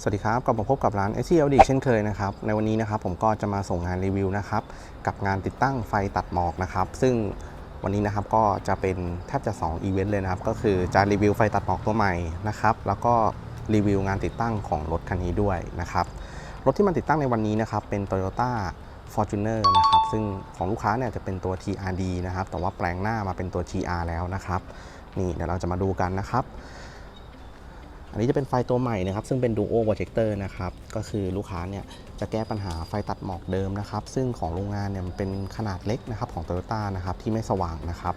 สวัสดีครับ กลับมาพบกับร้าน s อ l d เช่นเคยนะครับ ในวันนี้นะครับผมก็จะมาส่งงานรีวิวนะครับ กับงานติดตั้งไฟตัดหมอกนะครับ ซึ่งวันนี้นะครับก็จะเป็นแทบจะ2อีเวนต์เลยนะครับ ก็คือจะรีวิวไฟตัดหมอกตัวใหม่นะครับ แล้วก็รีวิวงานติดตั้งของรถคันนี้ด้วยนะครับ รถที่มันติดตั้งในวันนี้นะครับ เป็น Toyota Fortuner นะครับ ซึ่งของลูกค้าเนี่ยจะเป็นตัว TRD นะครับ แต่ว่าแปลงหน้ามาเป็นตัว GR แล้วนะครับ นี่เดี๋ยวเราจะมาดูกันนะครับ นนี้จะเป็นไฟตัวใหม่นะครับ ซึ่งเป็น Duo Projector นะครับ ก็คือลูกค้าเนี่ยจะแก้ปัญหาไฟตัดหมอกเดิมนะครับ ซึ่งของโรงงานเนี่ยมันเป็นขนาดเล็กนะครับของ Toyota นะครับที่ไม่สว่างนะครับ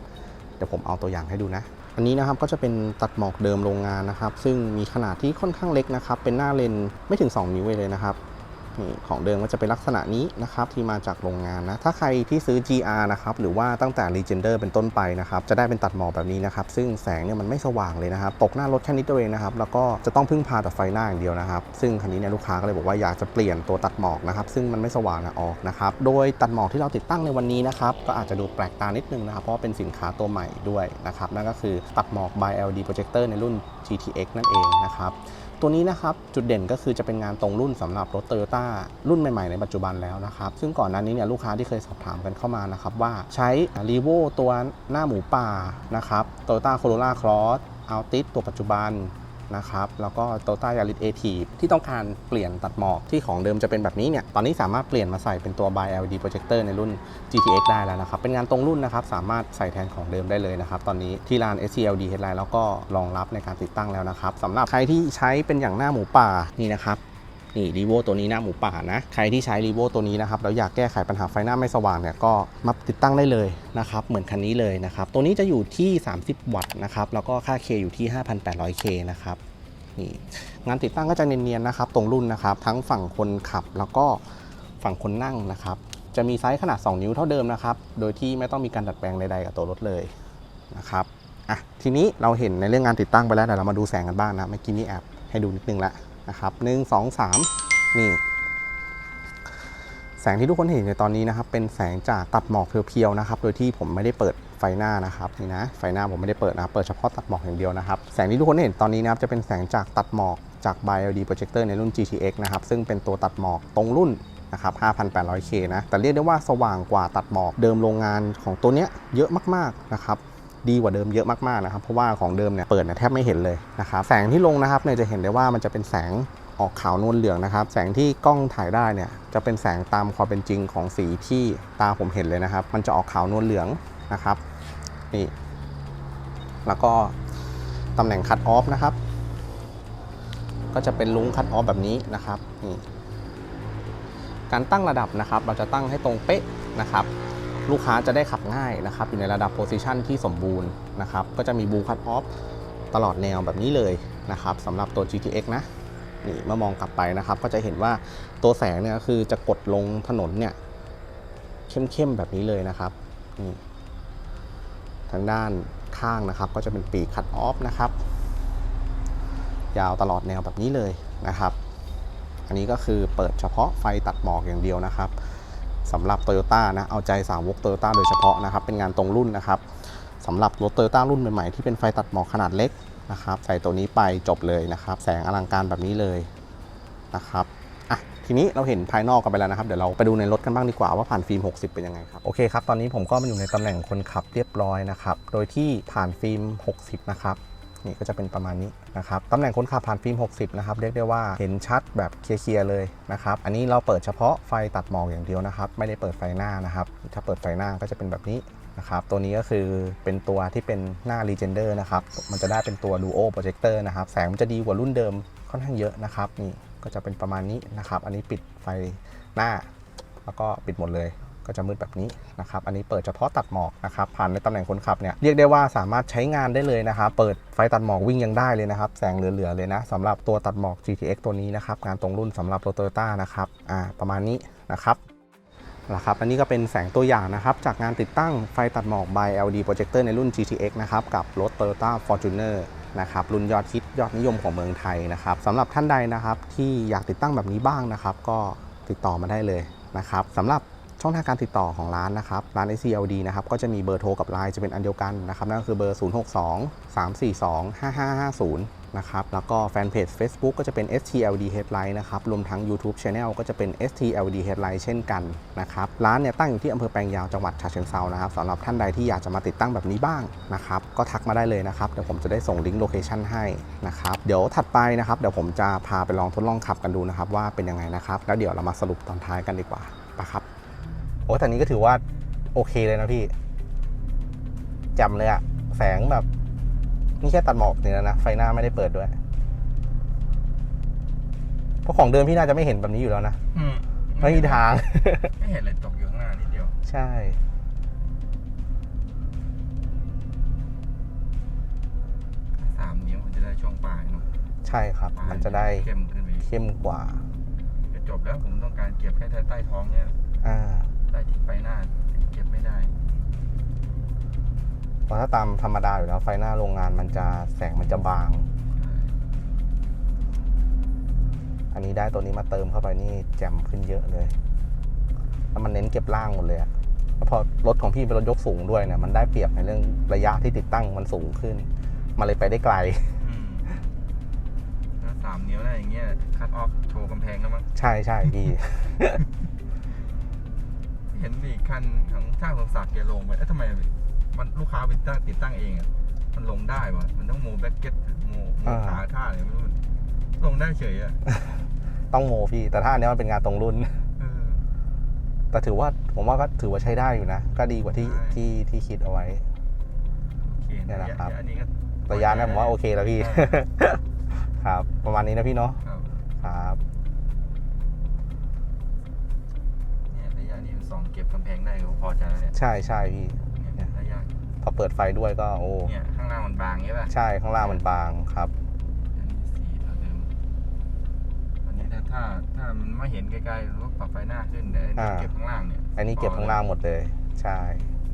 เดี๋ยวผมเอาตัวอย่างให้ดูนะ อันนี้นะครับก็จะเป็นตัดหมอกเดิมโรงงานนะครับ ซึ่งมีขนาดที่ค่อนข้างเล็กนะครับ เป็นหน้าเลนไม่ถึง 2 นิ้วเลยนะครับ นี่ของเดิมก็จะเป็นลักษณะนี้นะครับที่มาจากโรงงานนะ ถ้าใครที่ซื้อ GR นะครับหรือว่าตั้งแต่ Legender เป็นต้นไปนะครับจะได้เป็นตัดหมอกแบบนี้นะครับซึ่งแสงเนี่ยมันไม่สว่างเลยนะครับตกหน้ารถแค่นิดเดียวเองนะครับแล้วก็จะต้องพึ่งพาแต่ไฟหน้าอย่างเดียวนะครับซึ่งคันนี้เนี่ยลูกค้าก็เลยบอกว่าอยากจะเปลี่ยนตัวตัดหมอกนะครับซึ่งมันไม่สว่างนะออกนะครับโดยตัดหมอกที่เราติดตั้งในวันนี้นะครับก็อาจจะดูแปลกตานิดนึงนะครับเพราะว่าเป็นสินค้าตัวใหม่ด้วยนะครับนั่นก็คือตัดหมอก by LD projector ในรุ่น GTX นั่นเองนะครับ ตัวนี้นะครับจุดเด่นก็คือจะเป็นงานตรงรุ่นสำหรับรถ t o y ยต้ารุ่นใหม่ๆในปัจจุบันแล้วนะครับซึ่งก่อนหน้านี้เนี่ยลูกค้าที่เคยสอบถามกันเข้ามานะครับว่าใช้รีโวตัวหน้าหมูป่านะครับโตโยต้าโคโรล่าครอสเอาติสตัวปัจจุบัน นะครับแล้วก็โตต้ายาริสเอทีที่ต้องการเปลี่ยนตัดหมอกที่ของเดิมจะเป็นแบบนี้เนี่ยตอนนี้สามารถเปลี่ยนมาใส่เป็นตัว by LED projector ในรุ่น GTX ได้แล้วนะครับ เป็นงานตรงรุ่นนะครับ สามารถใส่แทนของเดิมได้เลยนะครับ ตอนนี้ที่ร้าน SCLD Headline แล้วก็รองรับในการติดตั้งแล้วนะครับสำหรับใครที่ใช้เป็นอย่างหน้าหมูป่านี่นะครับ นี่รีโวตัวนี้หน้าหมูป่านะ ใครที่ใช้รีโวตัวนี้นะครับแล้วอยากแก้ไขปัญหาไฟหน้าไม่สว่างเนี่ยก็มาติดตั้งได้เลยนะครับเหมือนคันนี้เลยนะครับตัวนี้จะอยู่ที่ 30 วัตต์นะครับแล้วก็ค่า K อยู่ที่ 5,800K นะครับนี่งานติดตั้งก็จะเนียนๆนะครับตรงรุ่นนะครับทั้งฝั่งคนขับแล้วก็ฝั่งคนนั่งนะครับจะมีไซส์ขนาด 2 นิ้วเท่าเดิมนะครับ โดยที่ไม่ต้องมีการดัดแปลงใดๆกับตัวรถเลยนะครับอะทีนี้เราเห็นในเรื่องงานติดตั้งไปแล้วเดี๋ยวเรามาดูแสงกันบ้างนะ เมื่อกี้มีแอบให้ดูนิดนึงล้ว นะครับหนึ่งสองสามนี่ แสงที่ทุกคนเห็นในตอนนี้นะครับ เป็นแสงจากตัดหมอกเพียวๆนะครับ โดยที่ผมไม่ได้เปิดไฟหน้านะครับนี่นะไฟหน้าผมไม่ได้เปิดนะเปิดเฉพาะตัดหมอกอย่างเดียวนะครับ แสงที่ทุกคนเห็นตอนนี้นะครับจะเป็นแสงจากตัดหมอกจาก by LED projector ในรุ่น GTX นะครับ ซึ่งเป็นตัวตัดหมอกตรงรุ่นนะครับ 5,800K นะ แต่เรียกได้ว่าสว่างกว่าตัดหมอกเดิมโรงงานของตัวเนี้ยเยอะมาก ๆ นะครับ ดีกว่าเดิมเยอะมากๆนะครับเพราะว่าของเดิมเนี่ยเปิดเนี่ยแทบไม่เห็นเลยนะครับแสงที่ลงนะครับเนี่ยจะเห็นได้ว่ามันจะเป็นแสงออกขาวนวลเหลืองนะครับ แสงที่กล้องถ่ายได้เนี่ยจะเป็นแสงตามความเป็นจริงของสีที่ตาผมเห็นเลยนะครับ มันจะออกขาวนวลเหลืองนะครับนี่แล้วก็ตำแหน่งคัตออฟนะครับ ก็จะเป็นลุงคัตออฟแบบนี้นะครับนี่การตั้งระดับนะครับ เราจะตั้งให้ตรงเป๊ะนะครับ ลูกค้าจะได้ขับง่ายนะครับ อยู่ในระดับโพซิชันที่สมบูรณ์นะครับ ก็จะมีบูคัตออฟตลอดแนวแบบนี้เลยนะครับสำหรับตัว GTX นะนี่เมื่อมองกลับไปนะครับ ก็จะเห็นว่าตัวแสงเนี่ยคือจะกดลงถนนเนี่ยเข้มๆแบบนี้เลยนะครับนี่ทางด้านข้างนะครับ ก็จะเป็นปีกคัตออฟนะครับ ยาวตลอดแนวแบบนี้เลยนะครับ อันนี้ก็คือเปิดเฉพาะไฟตัดหมอกอย่างเดียวนะครับ สำหรับ Toyota นะเอาใจสาวก Toyota โดยเฉพาะนะครับเป็นงานตรงรุ่นนะครับสำหรับรถ Toyota รุ่นใหม่ๆที่เป็นไฟตัดหมอกขนาดเล็กนะครับใส่ตัวนี้ไปจบเลยนะครับ แสงอลังการแบบนี้เลยนะครับอะทีนี้เราเห็นภายนอกกันไปแล้วนะครับ เดี๋ยวเราไปดูในรถกันบ้างดีกว่าว่าผ่านฟิล์ม 60 เป็นยังไงครับโอเคครับตอนนี้ผมก็มาอยู่ในตำแหน่งคนขับเรียบร้อยนะครับโดยที่ผ่านฟิล์ม 60 นะครับ นี่ก็จะเป็นประมาณนี้นะครับตำแหน่งคนขับผ่านฟิล์ม 60 นะครับ เรียกได้ว่าเห็นชัดแบบเคลียร์เลยนะครับ อันนี้เราเปิดเฉพาะไฟตัดหมอกอย่างเดียวนะครับ ไม่ได้เปิดไฟหน้านะครับ ถ้าเปิดไฟหน้าก็จะเป็นแบบนี้นะครับ ตัวนี้ก็คือเป็นตัวที่เป็นหน้า Legender นะครับ มันจะได้เป็นตัว Duo Projector นะครับ แสงมันจะดีกว่ารุ่นเดิมค่อนข้างเยอะนะครับ นี่ก็จะเป็นประมาณนี้นะครับ อันนี้ปิดไฟหน้า แล้วก็ปิดหมดเลย ก็จะมืดแบบนี้นะครับอันนี้เปิดเฉพาะตัดหมอกนะครับผ่านในตำแหน่งคนขับเนี่ยเรียกได้ว่าสามารถใช้งานได้เลยนะครับเปิดไฟตัดหมอกวิ่งยังได้เลยนะครับแสงเหลือๆเลยนะสำหรับตัวตัดหมอก GTX ตัวนี้นะครับงานตรงรุ่นสำหรับรถ Toyota นะครับอ่าประมาณนี้นะครับนะครับอันนี้ก็เป็นแสงตัวอย่างนะครับ จากงานติดตั้งไฟตัดหมอก by LD projector ในรุ่น GTX นะครับกับรถ Toyota Fortuner นะครับรุ่นยอดฮิตยอดนิยมของเมืองไทยนะครับสำหรับท่านใดนะครับที่อยากติดตั้งแบบนี้บ้างนะครับ ก็ติดต่อมาได้เลยนะครับสำหรับ ช่องทางการติดต่อของร้านนะครับ ร้าน SCLD นะครับ ก็จะมีเบอร์โทรกับไลน์จะเป็นอันเดียวกันนะครับ นั่นก็คือเบอร์ 062 342 5550 นะครับ แล้วก็แฟนเพจ Facebook ก็จะเป็น STLD Headline นะครับ รวมทั้ง YouTube Channel ก็จะเป็น STLD Headline เช่นกันนะครับ ร้านเนี่ยตั้งอยู่ที่อำเภอแปลงยาวจังหวัดฉะเชิงเซานะครับสำหรับท่านใดที่อยากจะมาติดตั้งแบบนี้บ้างนะครับ ก็ทักมาได้เลยนะครับ เดี๋ยวผมจะได้ส่งลิงก์โลเคชันให้นะครับ เดี๋ยวถัดไปนะครับ เดี๋ยวผมจะพาไปลองทดลองขับกันดูนะครับว่าเป็นยังไงนะครับ แล้วเดี๋ยวเรามาสรุปตอนท้ายกันดีกว่าปะครับ โอ้แต่นี้ก็ถือว่าโอเคเลยนะพี่จำเลยอะแสงแบบ นี่แค่ตัดหมอกเนี่ยนะ ไฟหน้าไม่ได้เปิดด้วย เพราะของเดิมพี่น่าจะไม่เห็นแบบนี้อยู่แล้วนะอืมไม่มีทาง ไม่เห็นเลยตกอยู่ข้างหน้านิดเดียว ใช่ สามนิ้วมันจะได้ช่วงปลายเนาะใช่ครับปลายมันจะได้เข้มขึ้นไปอีกเข้มกว่าจะจบแล้วผมต้องการเก็บแค่ใต้ใต้ท้องเนี่ย อ่า ใต้ที่ไฟหน้าเก็บไม่ได้เพราะถ้าตามธรรมดาอยู่แล้วไฟหน้าโรงงานมันจะแสงมันจะบาง อันนี้ได้ตัวนี้มาเติมเข้าไปนี่แจ่มขึ้นเยอะเลย แล้วมันเน้นเก็บล่างหมดเลยอะแล้วพอรถของพี่เป็นรถยกสูงด้วยเนี่ยมันได้เปรียบในเรื่องระยะที่ติดตั้งมันสูงขึ้น มันเลยไปได้ไกลอืมถ้าสามนิ้วได้อย่างเงี้ยคัดออฟโชว์กำแพงแล้วมั้ง ใช่ใช่พี่ เห็นมีคันของช่างสมศักดิ์แกลงไปเอ๊ะทำไมมันลูกค้าไปตั้งติดตั้งเองอะมันลงได้วะมันต้องโมแบ็กเก็ตโมโมอ่าขาท่าอะไรไม่รู้มันลงได้เฉยอะต้องโมพี่ แต่ถ้าอันเนี้ยมันเป็นงานตรงรุ่น เออ แต่ถือว่าผมว่าก็ถือว่าใช้ได้อยู่นะ ก็ดีกว่าที่ใช่ ที่ที่คิดเอาไว้ โอเคเนี่ยแหละครับอันนี้ก็ ระยะนั้นผมว่าโอเคแล้วพี่ ครับ ประมาณนี้นะพี่เนาะครับ ครับ เนี่ยระยะนี้ สองเก็บกำแพงได้ก็พอใจแล้วเนี่ยใช่ใช่พี่ เนี่ยระยะพอเปิดไฟด้วยก็โอ้เนี่ยข้างล่างมันบางใช่ป่ะใช่ข้างล่างมันบางครับ อันนี้สีเท่าเดิมอันนี้ถ้าถ้าถ้ามันไม่เห็นไกลๆหรือว่าปรับไฟหน้าขึ้นแต่อันนี้อ่า เก็บข้างล่างเนี่ยอันนี้เก็บข้างล่างหมดเลย ใช่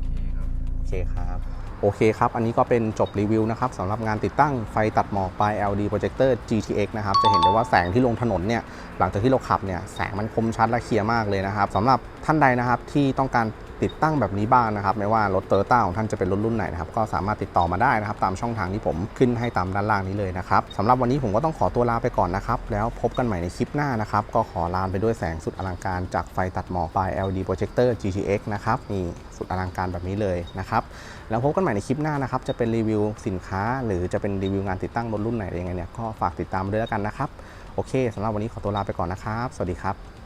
โอเคครับ โอเคครับ โอเคครับ อันนี้ก็เป็นจบรีวิวนะครับสำหรับงานติดตั้งไฟตัดหมอกปลาย LED projector GTX นะครับ จะเห็นได้ว่าแสงที่ลงถนนเนี่ย หลังจากที่เราขับเนี่ย แสงมันคมชัดและเคลียร์มากเลยนะครับสำหรับท่านใดนะครับที่ต้องการ ติดตั้งแบบนี้บ้างนะครับ ไม่ว่ารถเตอร์ต้าของท่านจะเป็นรุ่นรุ่นไหนนะครับ ก็สามารถติดต่อมาได้นะครับ ตามช่องทางที่ผมขึ้นให้ตามด้านล่างนี้เลยนะครับสำหรับวันนี้ผมก็ต้องขอตัวลาไปก่อนนะครับ แล้วพบกันใหม่ในคลิปหน้านะครับ ก็ขอลาไปด้วยแสงสุดอลังการจากไฟตัดหมอกปลาย LED projector GTX นะครับนี่สุดอลังการแบบนี้เลยนะครับแล้วพบกันใหม่ในคลิปหน้านะครับ จะเป็นรีวิวสินค้า หรือจะเป็นรีวิวงานติดตั้งรถรุ่นไหนยังไงเนี่ยก็ฝากติดตามด้วยแล้วกันนะครับ โอเคสำหรับวันนี้ขอตัวลาไปก่อนนะครับ สวัสดีครับ